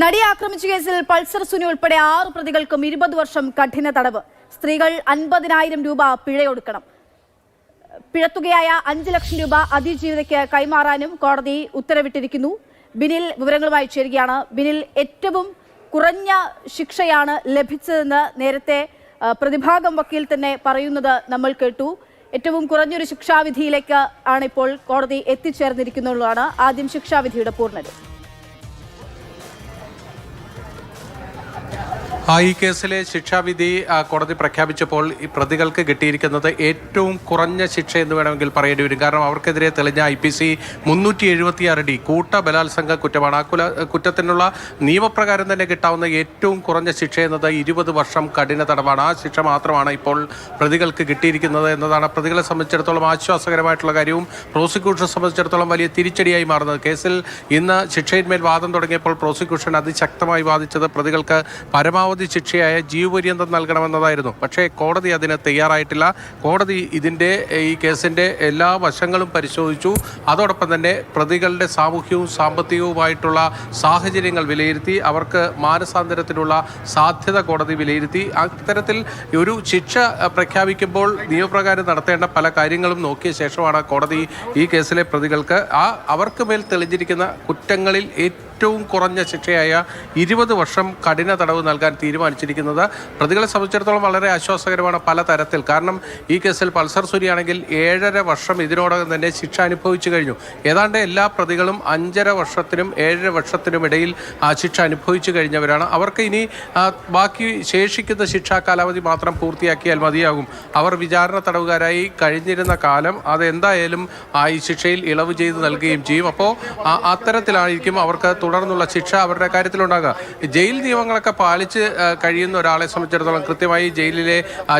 നടിയെ ആക്രമിച്ച കേസിൽ പൾസർ സുനി ഉൾപ്പെടെ ആറ് പ്രതികൾക്കും ഇരുപത് വർഷം കഠിന തടവ്. സ്ത്രീകൾ അൻപതിനായിരം രൂപ പിഴയൊടുക്കണം. പിഴത്തുകയായ അഞ്ച് ലക്ഷം രൂപ അതിജീവിതയ്ക്ക് കൈമാറാനും കോടതി ഉത്തരവിട്ടിരിക്കുന്നു. ബിനിൽ വിവരങ്ങളുമായി ചേരുകയാണ്. ബിനിൽ ഏറ്റവും കുറഞ്ഞ ശിക്ഷയാണ് ലഭിച്ചതെന്ന് നേരത്തെ പ്രതിഭാഗം വക്കീൽ തന്നെ പറയുന്നത് നമ്മൾ കേട്ടു. ഏറ്റവും കുറഞ്ഞൊരു ശിക്ഷാവിധിയിലേക്ക് ആണിപ്പോൾ കോടതി എത്തിച്ചേർന്നിരിക്കുന്നുള്ളതാണ് ആദ്യം ശിക്ഷാവിധിയുടെ പൂർണത. ഈ കേസിലെ ശിക്ഷാവിധി കോടതി പ്രഖ്യാപിച്ചപ്പോൾ ഈ പ്രതികൾക്ക് കിട്ടിയിരിക്കുന്നത് ഏറ്റവും കുറഞ്ഞ ശിക്ഷ എന്ന് വേണമെങ്കിൽ പറയേണ്ടി വരും. കാരണം അവർക്കെതിരെ തെളിഞ്ഞ ഐ പി സി മുന്നൂറ്റി എഴുപത്തിയാറ് ഡി കൂട്ട ബലാത്സംഗ കുറ്റമാണ്. ആ കുല കുറ്റത്തിനുള്ള നിയമപ്രകാരം തന്നെ കിട്ടാവുന്ന ഏറ്റവും കുറഞ്ഞ ശിക്ഷ എന്നത് ഇരുപത് വർഷം കഠിന തടവാണ്. ആ ശിക്ഷ മാത്രമാണ് ഇപ്പോൾ പ്രതികൾക്ക് കിട്ടിയിരിക്കുന്നത് എന്നതാണ്. പ്രതികളെ സംബന്ധിച്ചിടത്തോളം ആശ്വാസകരമായിട്ടുള്ള കാര്യവും പ്രോസിക്യൂഷനെ സംബന്ധിച്ചിടത്തോളം വലിയ തിരിച്ചടിയായി മാറുന്നത്. കേസിൽ ഇന്ന് ശിക്ഷയിന്മേൽ വാദം തുടങ്ങിയപ്പോൾ പ്രോസിക്യൂഷൻ അതിശക്തമായി വാദിച്ചത് പ്രതികൾക്ക് പരമാവധി ശിക്ഷയായ ജീവപര്യന്തം നൽകണമെന്നതായിരുന്നു. പക്ഷേ കോടതി അതിന് തയ്യാറായിട്ടില്ല. കോടതി ഇതിന്റെ ഈ കേസിന്റെ എല്ലാ വശങ്ങളും പരിശോധിച്ചു. അതോടൊപ്പം തന്നെ പ്രതികളുടെ സാമൂഹ്യവും സാമ്പത്തികവുമായിട്ടുള്ള സാഹചര്യങ്ങൾ വിലയിരുത്തി അവർക്ക് മാനസാന്തരത്തിനുള്ള സാധ്യത കോടതി വിലയിരുത്തി. അത്തരത്തിൽ ഒരു ശിക്ഷ പ്രഖ്യാപിക്കുമ്പോൾ നിയമപ്രകാരം നടത്തേണ്ട പല കാര്യങ്ങളും നോക്കിയ ശേഷമാണ് കോടതി ഈ കേസിലെ പ്രതികൾക്ക് ആ അവർക്ക് മേൽ തെളിഞ്ഞിരിക്കുന്ന കുറ്റങ്ങളിൽ ഏറ്റവും കുറഞ്ഞ ശിക്ഷയായ ഇരുപത് വർഷം കഠിന തടവ് നൽകാൻ തീരുമാനിച്ചിരിക്കുന്നത്. പ്രതികളെ സംബന്ധിച്ചിടത്തോളം വളരെ ആശ്വാസകരമാണ് പല തരത്തിൽ. കാരണം ഈ കേസിൽ പൾസർ സുരിയാണെങ്കിൽ ഏഴര വർഷം ഇതിനോടകം തന്നെ ശിക്ഷ അനുഭവിച്ചു കഴിഞ്ഞു. ഏതാണ്ട് എല്ലാ പ്രതികളും അഞ്ചര വർഷത്തിനും ഏഴര വർഷത്തിനും ഇടയിൽ ആ ശിക്ഷ അനുഭവിച്ചു കഴിഞ്ഞവരാണ്. അവർക്ക് ഇനി ബാക്കി ശേഷിക്കുന്ന ശിക്ഷാ കാലാവധി മാത്രം പൂർത്തിയാക്കിയാൽ മതിയാകും. അവർ വിചാരണ തടവുകാരായി കഴിഞ്ഞിരുന്ന കാലം അത് എന്തായാലും ആ ഈ ശിക്ഷയിൽ ഇളവ് ചെയ്ത് നൽകുകയും ചെയ്യും. അപ്പോൾ അത്തരത്തിലായിരിക്കും അവർക്ക് തുടർന്നുള്ള ശിക്ഷ അവരുടെ കാര്യത്തിലുണ്ടാകുക. ജയിൽ നിയമങ്ങളൊക്കെ പാലിച്ച് കഴിയുന്ന ഒരാളെ സംബന്ധിച്ചിടത്തോളം കൃത്യമായി ജയിലിലെ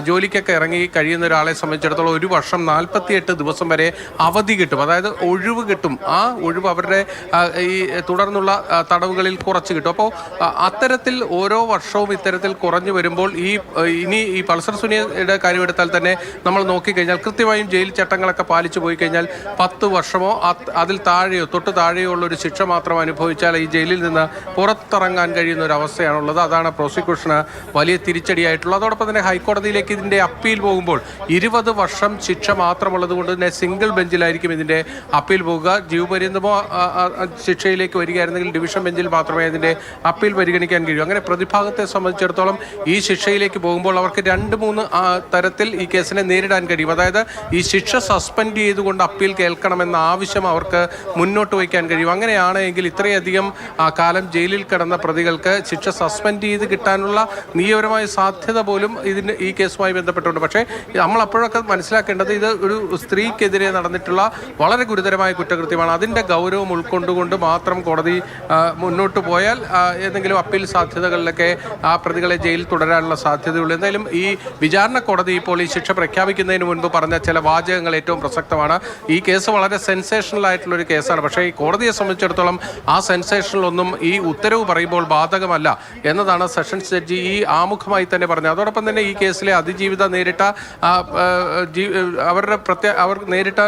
ജോലിക്കൊക്കെ ഇറങ്ങി കഴിയുന്ന ഒരാളെ സംബന്ധിച്ചിടത്തോളം ഒരു വർഷം നാൽപ്പത്തിയെട്ട് ദിവസം വരെ അവധി കിട്ടും. അതായത് ഒഴിവ് കിട്ടും. ആ ഒഴിവ് അവരുടെ ഈ തുടർന്നുള്ള തടവുകളിൽ കുറച്ച് കിട്ടും. അപ്പോൾ അത്തരത്തിൽ ഓരോ വർഷവും ഇത്തരത്തിൽ കുറഞ്ഞു വരുമ്പോൾ ഈ ഇനി ഈ പൾസർ സുനിയുടെ കാര്യമെടുത്താൽ തന്നെ നമ്മൾ നോക്കിക്കഴിഞ്ഞാൽ കൃത്യമായും ജയിൽ ചട്ടങ്ങളൊക്കെ പാലിച്ചു പോയി കഴിഞ്ഞാൽ പത്ത് വർഷമോ അതിൽ താഴെയോ തൊട്ട് താഴെയോ ഉള്ള ഒരു ശിക്ഷ മാത്രം അനുഭവിച്ചാൽ ഈ ജയിലിൽ നിന്ന് പുറത്തിറങ്ങാൻ കഴിയുന്ന ഒരു അവസ്ഥയാണുള്ളത് അതാണ് പ്രോസിക്യൂഷന് വലിയ തിരിച്ചടിയായിട്ടുള്ളത്. അതോടൊപ്പം തന്നെ ഹൈക്കോടതിയിലേക്ക് ഇതിന്റെ അപ്പീൽ പോകുമ്പോൾ ഇരുപത് വർഷം ശിക്ഷ മാത്രമുള്ളത് കൊണ്ട് തന്നെ സിംഗിൾ ബെഞ്ചിലായിരിക്കും ഇതിന്റെ അപ്പീൽ പോകുക. ജീവപര്യന്തമോ ശിക്ഷയിലേക്ക് വരികയായിരുന്നെങ്കിൽ ഡിവിഷൻ ബെഞ്ചിൽ മാത്രമേ ഇതിന്റെ അപ്പീൽ പരിഗണിക്കാൻ കഴിയൂ. അങ്ങനെ പ്രതിഭാഗത്തെ സംബന്ധിച്ചിടത്തോളം ഈ ശിക്ഷയിലേക്ക് പോകുമ്പോൾ അവർക്ക് രണ്ട് മൂന്ന് തരത്തിൽ ഈ കേസിനെ നേരിടാൻ കഴിയും. അതായത് ഈ ശിക്ഷ സസ്പെൻഡ് ചെയ്തുകൊണ്ട് അപ്പീൽ കേൾക്കണമെന്ന ആവശ്യം അവർക്ക് മുന്നോട്ട് വയ്ക്കാൻ കഴിയും. അങ്ങനെയാണെങ്കിൽ ഇത്രയധികം ആ, കാലം ജയിലിൽ കിടന്ന പ്രതികൾക്ക് ശിക്ഷ സസ്പെൻഡ് ചെയ്ത് കിട്ടാനുള്ള നിയമപരമായ സാധ്യത പോലും ഇതിന് ഈ കേസുമായി ബന്ധപ്പെട്ടുണ്ട്. പക്ഷേ നമ്മൾ അപ്പോഴൊക്കെ മനസ്സിലാക്കേണ്ടത് ഇത് ഒരു സ്ത്രീക്കെതിരെ നടന്നിട്ടുള്ള വളരെ ഗുരുതരമായ കുറ്റകൃത്യമാണ്. അതിന്റെ ഗൗരവം ഉൾക്കൊണ്ടുകൊണ്ട് മാത്രം കോടതി മുന്നോട്ട് പോയാൽ ഏതെങ്കിലും അപ്പീൽ സാധ്യതകളിലൊക്കെ ആ പ്രതികളെ ജയിലിൽ തുടരാനുള്ള സാധ്യതയുള്ളൂ. എന്തായാലും ഈ വിചാരണ കോടതി ഇപ്പോൾ ഈ ശിക്ഷ പ്രഖ്യാപിക്കുന്നതിന് മുൻപ് പറഞ്ഞ ചില വാചകങ്ങൾ ഏറ്റവും പ്രസക്തമാണ്. ഈ കേസ് വളരെ സെൻസേഷണൽ ആയിട്ടുള്ള ഒരു കേസാണ്. പക്ഷേ ഈ കോടതിയെ സംബന്ധിച്ചിടത്തോളം ആ സെൻസേഷനിലൊന്നും ഈ ഉത്തരവ് പറയുമ്പോൾ ബാധകമല്ല എന്നതാണ് സെഷൻസ് ജഡ്ജി ഈ ആമുഖമായി തന്നെ പറഞ്ഞത്. അതോടൊപ്പം തന്നെ ഈ കേസിലെ അതിജീവിത നേരിട്ട അവരുടെ പ്രത്യേക അവർ നേരിട്ട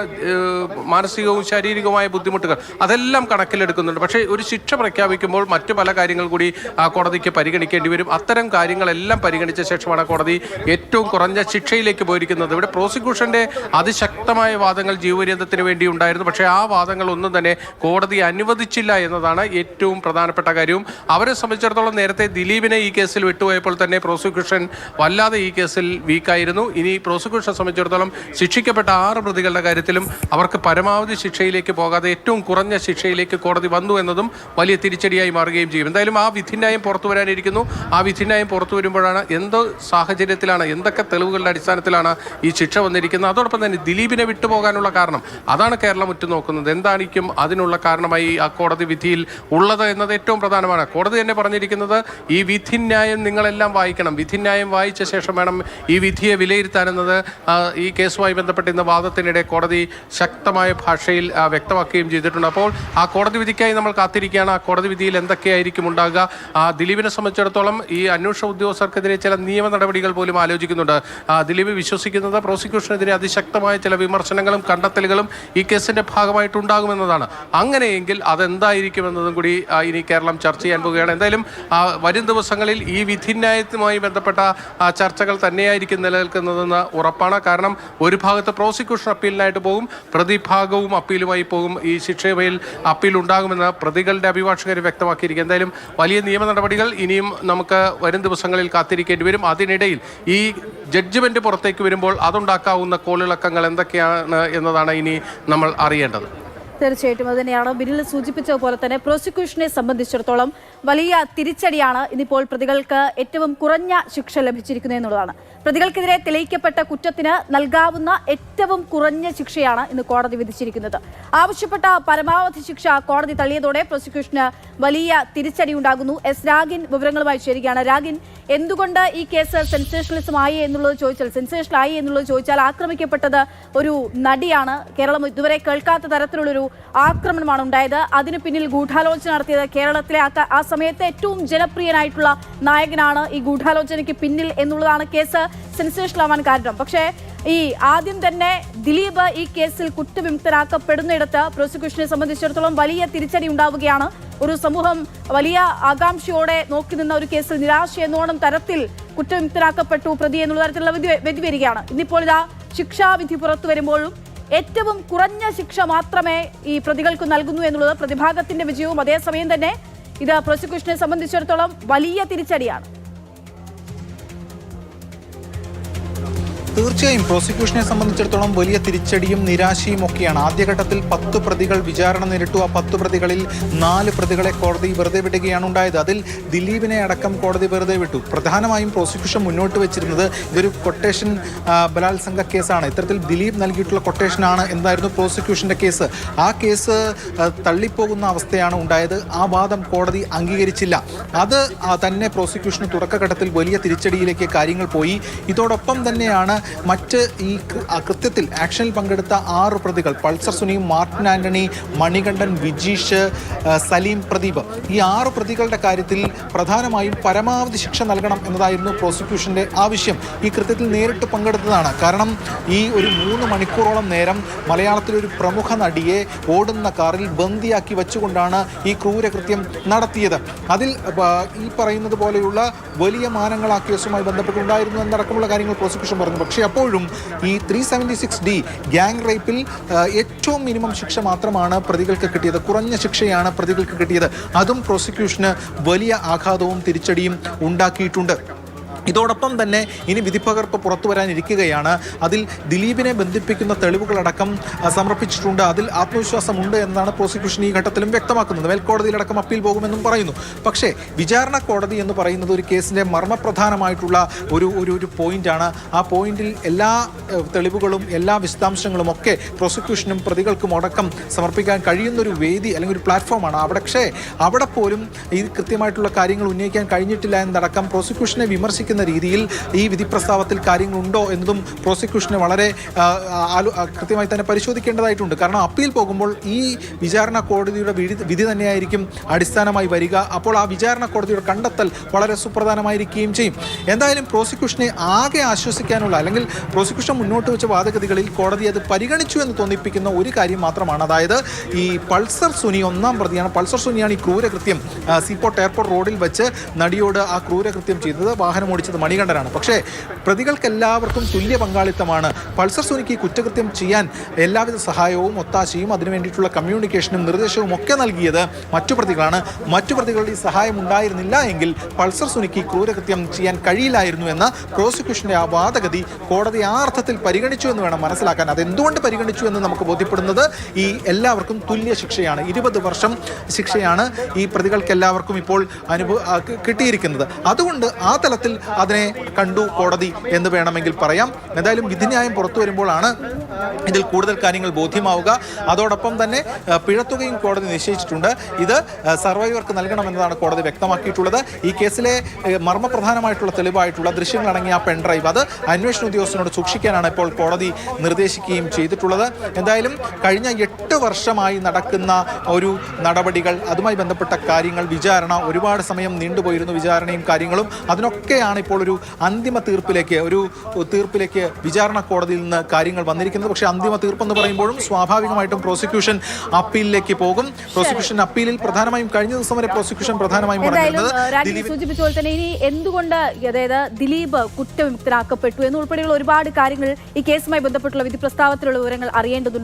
മാനസികവും ശാരീരികവുമായ ബുദ്ധിമുട്ടുകൾ അതെല്ലാം കണക്കിലെടുക്കുന്നുണ്ട്. പക്ഷേ ഒരു ശിക്ഷ പ്രഖ്യാപിക്കുമ്പോൾ മറ്റു പല കാര്യങ്ങൾ കൂടി കോടതിക്ക് പരിഗണിക്കേണ്ടി വരും. അത്തരം കാര്യങ്ങളെല്ലാം പരിഗണിച്ച ശേഷമാണ് കോടതി ഏറ്റവും കുറഞ്ഞ ശിക്ഷയിലേക്ക് പോയിരിക്കുന്നത്. ഇവിടെ പ്രോസിക്യൂഷന്റെ അതിശക്തമായ വാദങ്ങൾ ജീവപര്യന്തത്തിന് വേണ്ടി ഉണ്ടായിരുന്നു. പക്ഷേ ആ വാദങ്ങൾ ഒന്നും തന്നെ കോടതി അനുവദിച്ചില്ല എന്നതാണ് ഏറ്റവും പ്രധാനപ്പെട്ട കാര്യവും അവരെ സംബന്ധിച്ചിടത്തോളം നേരത്തെ ദിലീപിനെ ഈ കേസിൽ വിട്ടുപോയപ്പോൾ തന്നെ പ്രോസിക്യൂഷൻ വല്ലാതെ ഈ കേസിൽ വീക്കായിരുന്നു. ഇനി പ്രോസിക്യൂഷനെ സംബന്ധിച്ചിടത്തോളം ശിക്ഷിക്കപ്പെട്ട ആറ് പ്രതികളുടെ കാര്യത്തിലും അവർക്ക് പരമാവധി ശിക്ഷയിലേക്ക് പോകാതെ ഏറ്റവും കുറഞ്ഞ ശിക്ഷയിലേക്ക് കോടതി വന്നു എന്നതും വലിയ തിരിച്ചടിയായി മാറുകയും ചെയ്യും. എന്തായാലും ആ വിധിന്യായം പുറത്തു വരാനിരിക്കുന്നു. ആ വിധിന്യായം പുറത്തു വരുമ്പോഴാണ് എന്ത് സാഹചര്യത്തിലാണ് എന്തൊക്കെ തെളിവുകളുടെ അടിസ്ഥാനത്തിലാണ് ഈ ശിക്ഷ വന്നിരിക്കുന്നത്. അതോടൊപ്പം തന്നെ ദിലീപിനെ വിട്ടുപോകാനുള്ള കാരണം. അതാണ് കേരളം ഉറ്റുനോക്കുന്നത്. എന്തായിരിക്കും അതിനുള്ള കാരണമായി ആ കോടതി വിധിയിൽ ഉള്ളത് എന്നത് ഏറ്റവും പ്രധാനമാണ്. കോടതി തന്നെ പറഞ്ഞിരിക്കുന്നത് ഈ വിധി വിധിന്യായം നിങ്ങളെല്ലാം വായിക്കണം. വിധിന്യായം വായിച്ച ശേഷം വേണം ഈ വിധിയെ വിലയിരുത്താനെന്നത്. ഈ കേസുമായി ബന്ധപ്പെട്ട് ഇന്ന് വാദത്തിനിടെ കോടതി ശക്തമായ ഭാഷയിൽ വ്യക്തമാക്കുകയും ചെയ്തിട്ടുണ്ട്. അപ്പോൾ ആ കോടതി വിധിക്കായി നമ്മൾ കാത്തിരിക്കുകയാണ്. ആ കോടതി വിധിയിൽ എന്തൊക്കെയായിരിക്കും ഉണ്ടാകുക? ദിലീപിനെ സംബന്ധിച്ചിടത്തോളം ഈ അന്വേഷണ ഉദ്യോഗസ്ഥർക്കെതിരെ ചില നിയമ നടപടികൾ പോലും ആലോചിക്കുന്നുണ്ട്. ദിലീപ് വിശ്വസിക്കുന്നത് പ്രോസിക്യൂഷനെതിരെ അതിശക്തമായ ചില വിമർശനങ്ങളും കണ്ടെത്തലുകളും ഈ കേസിന്റെ ഭാഗമായിട്ടുണ്ടാകുമെന്നതാണ്. അങ്ങനെയെങ്കിൽ അതെന്തായിരിക്കുമെന്നതും കൂടി ഇനി കേരളം ചർച്ച ചെയ്യാൻ പോവുകയാണ്. എന്തായാലും വരും ദിവസങ്ങളിൽ ഈ വിധിന്യായത്തുമായി ബന്ധപ്പെട്ട ചർച്ചകൾ തന്നെയായിരിക്കും നിലനിൽക്കുന്നതെന്ന് ഉറപ്പാണ്. കാരണം ഒരു ഭാഗത്ത് പ്രോസിക്യൂഷൻ അപ്പീലിനായിട്ട് പോകും പ്രതിഭാഗവും അപ്പീലുമായി പോകും. ഈ ശിക്ഷയിൽ അപ്പീൽ ഉണ്ടാകുമെന്ന് പ്രതികളുടെ അഭിഭാഷകർ വ്യക്തമാക്കിയിരിക്കും എന്തായാലും വലിയ നിയമ നടപടികൾ ഇനിയും നമുക്ക് വരും ദിവസങ്ങളിൽ കാത്തിരിക്കേണ്ടി വരും. അതിനിടയിൽ ഈ ജഡ്ജ്മെന്റ് പുറത്തേക്ക് വരുമ്പോൾ അതുണ്ടാക്കാവുന്ന കോളിളക്കങ്ങൾ എന്തൊക്കെയാണ് എന്നതാണ് ഇനി നമ്മൾ അറിയേണ്ടത്. തീർച്ചയായിട്ടും അത് തന്നെയാണ്. ബില്ലിൽ സൂചിപ്പിച്ച പോലെ തന്നെ പ്രോസിക്യൂഷനെ സംബന്ധിച്ചിടത്തോളം വലിയ തിരിച്ചടിയാണ് ഇന്നിപ്പോൾ പ്രതികൾക്ക് ഏറ്റവും കുറഞ്ഞ ശിക്ഷ ലഭിച്ചിരിക്കുന്നത് എന്നുള്ളതാണ്. പ്രതികൾക്കെതിരെ തെളിയിക്കപ്പെട്ട കുറ്റത്തിന് നൽകാവുന്ന ഏറ്റവും കുറഞ്ഞ ശിക്ഷയാണ് ഇന്ന് കോടതി വിധിച്ചിരിക്കുന്നത്. ആവശ്യപ്പെട്ട പരമാവധി ശിക്ഷ കോടതി തള്ളിയതോടെ പ്രോസിക്യൂഷന് വലിയ തിരിച്ചടി ഉണ്ടാകുന്നു. എസ് രാഗിൻ വിവരങ്ങളുമായി ചേരുകയാണ്. രാഗിൻ എന്തുകൊണ്ട് ഈ കേസ് സെൻസേഷണലിസം ആയി എന്നുള്ളത് ചോദിച്ചാൽ സെൻസേഷണൽ ആയി എന്നുള്ളത് ചോദിച്ചാൽ ആക്രമിക്കപ്പെട്ടത് ഒരു നടിയാണ്. കേരളം ഇതുവരെ കേൾക്കാത്ത തരത്തിലുള്ളൊരു ആക്രമണമാണ് ഉണ്ടായത് അതിന് പിന്നിൽ ഗൂഢാലോചന നടത്തിയത് കേരളത്തിലെ ആ സമയത്തെ ഏറ്റവും ജനപ്രിയനായിട്ടുള്ള നായകനാണ് ഈ ഗൂഢാലോചനയ്ക്ക് പിന്നിൽ എന്നുള്ളതാണ് കേസ് സെൻസേഷണൽ ആവാൻ കാരണം. പക്ഷേ ഈ ആദ്യം തന്നെ ദിലീപ് ഈ കേസിൽ കുറ്റവിമുക്തരാക്കപ്പെടുന്നിടത്ത് പ്രോസിക്യൂഷനെ സംബന്ധിച്ചിടത്തോളം വലിയ തിരിച്ചടി ഉണ്ടാവുകയാണ്. ഒരു സമൂഹം വലിയ ആകാംക്ഷയോടെ നോക്കി നിന്ന ഒരു കേസിൽ നിരാശ എന്നോണം തരത്തിൽ കുറ്റവിമുക്തരാക്കപ്പെട്ടു പ്രതി എന്നുള്ള തരത്തിലുള്ള വിധി വരികയാണ് ഇന്നിപ്പോൾ ഇതാ ശിക്ഷാവിധി പുറത്തു വരുമ്പോഴും ഏറ്റവും കുറഞ്ഞ ശിക്ഷ മാത്രമേ ഈ പ്രതികൾക്ക് നൽകുന്നു എന്നുള്ളത് പ്രതിഭാഗത്തിന്റെ വിജയവും അതേസമയം തന്നെ ഇത് പ്രോസിക്യൂഷനെ സംബന്ധിച്ചിടത്തോളം വലിയ തിരിച്ചടിയാണ്. തീർച്ചയായും പ്രോസിക്യൂഷനെ സംബന്ധിച്ചിടത്തോളം വലിയ തിരിച്ചടിയും നിരാശയും ഒക്കെയാണ്. ആദ്യഘട്ടത്തിൽ പത്ത് പ്രതികൾ വിചാരണ നേരിട്ടു. ആ പത്ത് പ്രതികളിൽ നാല് പ്രതികളെ കോടതി വെറുതെ വിടുകയാണ് ഉണ്ടായത്. അതിൽ ദിലീപിനെ അടക്കം കോടതി വെറുതെ വിട്ടു. പ്രധാനമായും പ്രോസിക്യൂഷൻ മുന്നോട്ട് വെച്ചിരുന്നത് ഇതൊരു കൊട്ടേഷൻ ബലാത്സംഗ കേസാണ്. ഇത്തരത്തിൽ ദിലീപ് നൽകിയിട്ടുള്ള കൊട്ടേഷനാണ് എന്തായിരുന്നു പ്രോസിക്യൂഷന്റെ കേസ്. ആ കേസ് തള്ളിപ്പോകുന്ന അവസ്ഥയാണ് ഉണ്ടായത്. ആ വാദം കോടതി അംഗീകരിച്ചില്ല. അത് തന്നെ പ്രോസിക്യൂഷന് തുടക്കഘട്ടത്തിൽ വലിയ തിരിച്ചടിയിലേക്ക് കാര്യങ്ങൾ പോയി. ഇതോടൊപ്പം തന്നെയാണ് മറ്റ് ഈ കൃത്യത്തിൽ ആക്ഷനിൽ പങ്കെടുത്ത ആറ് പ്രതികൾ Pulsar Suni Martin Antony Manikandan Vijeesh Saleem Pradeep. ഈ ആറ് പ്രതികളുടെ കാര്യത്തിൽ പ്രധാനമായും പരമാവധി ശിക്ഷ നൽകണം എന്നതായിരുന്നു പ്രോസിക്യൂഷന്റെ ആവശ്യം. ഈ കൃത്യത്തിൽ നേരിട്ട് പങ്കെടുത്തതാണ്. കാരണം ഈ ഒരു മൂന്ന് മണിക്കൂറോളം നേരം മലയാളത്തിലെ ഒരു പ്രമുഖ നടിയെ ഓടുന്ന കാറിൽ ബന്ദിയാക്കി വെച്ചുകൊണ്ടാണ് ഈ ക്രൂരകൃത്യം നടത്തിയത്. അതിൽ ഈ പറയുന്നത് പോലെയുള്ള വലിയ മാനങ്ങൾ ആ കേസുമായി ബന്ധപ്പെട്ടുണ്ടായിരുന്നു എന്നടക്കമുള്ള കാര്യങ്ങൾ പ്രോസിക്യൂഷൻ പറഞ്ഞു. പക്ഷേ അപ്പോഴും ഈ three seventy six D gang റേപ്പിൽ ഏറ്റവും മിനിമം ശിക്ഷ മാത്രമാണ് പ്രതികൾക്ക് കിട്ടിയത്. കുറഞ്ഞ ശിക്ഷയാണ് പ്രതികൾക്ക് കിട്ടിയത്. അതും പ്രോസിക്യൂഷന് വലിയ ആഘാതവും തിരിച്ചടിയും ഉണ്ടാക്കിയിട്ടുണ്ട്. ഇതോടൊപ്പം തന്നെ ഇനി വിധിപ്പകർപ്പ് പുറത്തു വരാനിരിക്കുകയാണ്. അതിൽ ദിലീപിനെ ബന്ധിപ്പിക്കുന്ന തെളിവുകളടക്കം സമർപ്പിച്ചിട്ടുണ്ട്. അതിൽ ആത്മവിശ്വാസമുണ്ട് എന്നാണ് പ്രോസിക്യൂഷൻ ഈ ഘട്ടത്തിലും വ്യക്തമാക്കുന്നത്. മേൽക്കോടതിയിലടക്കം അപ്പീൽ പോകുമെന്നും പറയുന്നു. പക്ഷേ വിചാരണ കോടതി എന്ന് പറയുന്നത് ഒരു കേസിന്റെ മർമ്മപ്രധാനമായിട്ടുള്ള ഒരു ഒരു ഒരു പോയിന്റാണ്. ആ പോയിന്റിൽ എല്ലാ തെളിവുകളും എല്ലാ വിശദാംശങ്ങളും ഒക്കെ പ്രോസിക്യൂഷനും പ്രതികൾക്കും അടക്കം സമർപ്പിക്കാൻ കഴിയുന്ന ഒരു വേദി അല്ലെങ്കിൽ ഒരു പ്ലാറ്റ്ഫോമാണ്. അവിടെ പക്ഷേ അവിടെ പോലും ഈ കൃത്യമായിട്ടുള്ള കാര്യങ്ങൾ ഉന്നയിക്കാൻ കഴിഞ്ഞിട്ടില്ല എന്നടക്കം പ്രോസിക്യൂഷനെ വിമർശിക്കുന്ന രീതിയിൽ ഈ വിധി പ്രസ്താവത്തിൽ കാര്യങ്ങളുണ്ടോ എന്നതും പ്രോസിക്യൂഷന് വളരെ കൃത്യമായി തന്നെ പരിശോധിക്കേണ്ടതായിട്ടുണ്ട്. കാരണം അപ്പീൽ പോകുമ്പോൾ ഈ വിചാരണ കോടതിയുടെ വിധി തന്നെയായിരിക്കും അടിസ്ഥാനമായി വരിക. അപ്പോൾ ആ വിചാരണ കോടതിയുടെ കണ്ടെത്തൽ വളരെ സുപ്രധാനമായിരിക്കുകയും ചെയ്യും. എന്തായാലും പ്രോസിക്യൂഷനെ ആകെ ആശ്വസിക്കാനുള്ള അല്ലെങ്കിൽ പ്രോസിക്യൂഷൻ മുന്നോട്ട് വെച്ച വാദഗതികളിൽ കോടതി അത് പരിഗണിച്ചു എന്ന് തോന്നിപ്പിക്കുന്ന ഒരു കാര്യം മാത്രമാണ്. അതായത് ഈ പൾസർ സുനി ഒന്നാം പ്രതിയാണ്. പൾസർ സുനിയാണ് ഈ ക്രൂരകൃത്യം സീപോർട്ട് എയർപോർട്ട് റോഡിൽ വെച്ച് നടിയോട് ആ ക്രൂരകൃത്യം ചെയ്തത്. വാഹനം ഓടിച്ചത് മണികണ്ഠനാണ്. പക്ഷേ പ്രതികൾക്ക് എല്ലാവർക്കും തുല്യ പങ്കാളിത്തമാണ്. പൾസർ സുനിക്ക് കുറ്റകൃത്യം ചെയ്യാൻ എല്ലാവിധ സഹായവും ഒത്താശയും അതിനു വേണ്ടിയിട്ടുള്ള കമ്മ്യൂണിക്കേഷനും നിർദ്ദേശവും ഒക്കെ നൽകിയത് മറ്റു പ്രതികളാണ്. മറ്റു പ്രതികളുടെ സഹായം ഉണ്ടായിരുന്നില്ല എങ്കിൽ പൾസർ സുനിക്ക് ക്രൂരകൃത്യം ചെയ്യാൻ കഴിയില്ലായിരുന്നു എന്ന പ്രോസിക്യൂഷന്റെ ആ വാദഗതി കോടതി ആ അർത്ഥത്തിൽ പരിഗണിച്ചു എന്ന് വേണം മനസ്സിലാക്കാൻ. അതെന്തുകൊണ്ട് പരിഗണിച്ചു എന്ന് നമുക്ക് ബോധ്യപ്പെടുന്നത് ഈ എല്ലാവർക്കും തുല്യ ശിക്ഷയാണ്. ഇരുപത് വർഷം ശിക്ഷയാണ് ഈ പ്രതികൾക്ക് എല്ലാവർക്കും ഇപ്പോൾ അനുഭവ കിട്ടിയിരിക്കുന്നത്. അതുകൊണ്ട് ആ തലത്തിൽ അതിനെ കണ്ടു കോടതി എന്ന് വേണമെങ്കിൽ പറയാം. എന്തായാലും വിധിന്യായം പുറത്തു വരുമ്പോഴാണ് ഇതിൽ കൂടുതൽ കാര്യങ്ങൾ ബോധ്യമാവുക. അതോടൊപ്പം തന്നെ പിഴത്തുകയും കോടതി നിശ്ചയിച്ചിട്ടുണ്ട്. ഇത് സർവൈവർക്ക് നൽകണമെന്നതാണ് കോടതി വ്യക്തമാക്കിയിട്ടുള്ളത്. ഈ കേസിലെ മർമ്മപ്രധാനമായിട്ടുള്ള തെളിവായിട്ടുള്ള ദൃശ്യങ്ങൾ ദൃശ്യങ്ങളടങ്ങിയ ആ പെൺഡ്രൈവ് അത് അന്വേഷണ ഉദ്യോഗസ്ഥനോട് സൂക്ഷിക്കാനാണ് ഇപ്പോൾ കോടതി നിർദ്ദേശിക്കുകയും ചെയ്തിട്ടുള്ളത്. എന്തായാലും കഴിഞ്ഞ എട്ട് വർഷമായി നടക്കുന്ന ഒരു നടപടികൾ അതുമായി ബന്ധപ്പെട്ട കാര്യങ്ങൾ വിചാരണ ഒരുപാട് സമയം നീണ്ടുപോയിരുന്നു വിചാരണയും കാര്യങ്ങളും. അതിനൊക്കെയാണ് ഇപ്പോൾ ഒരു അന്തിമ തീർപ്പിലേക്ക് ഒരു തീർപ്പിലേക്ക് വിചാരണ കോടതിയിൽ നിന്ന് കാര്യങ്ങൾ വന്നിരിക്കുന്നത്. പക്ഷേ അന്തിമ തീർപ്പെന്ന് പറയുമ്പോഴും സ്വാഭാവികമായിട്ടും പ്രോസിക്യൂഷൻ അപ്പീലിലേക്ക് പോകും. പ്രോസിക്യൂഷൻ അപ്പീലിൽ പ്രധാനമായും കഴിഞ്ഞ ദിവസം വരെ പ്രോസിക്യൂഷൻ പ്രധാനമായും സൂചിപ്പിച്ച പോലെ തന്നെ ഇനി എന്തുകൊണ്ട് അതായത് ദിലീപ് കുറ്റവിമുക്തനാക്കപ്പെട്ടു എന്നുൾപ്പെടെയുള്ള ഒരുപാട് കാര്യങ്ങൾ ഈ കേസുമായി ബന്ധപ്പെട്ടുള്ള വിധി പ്രസ്താവത്തിലുള്ള വിവരങ്ങൾ അറിയേണ്ടതുണ്ട്.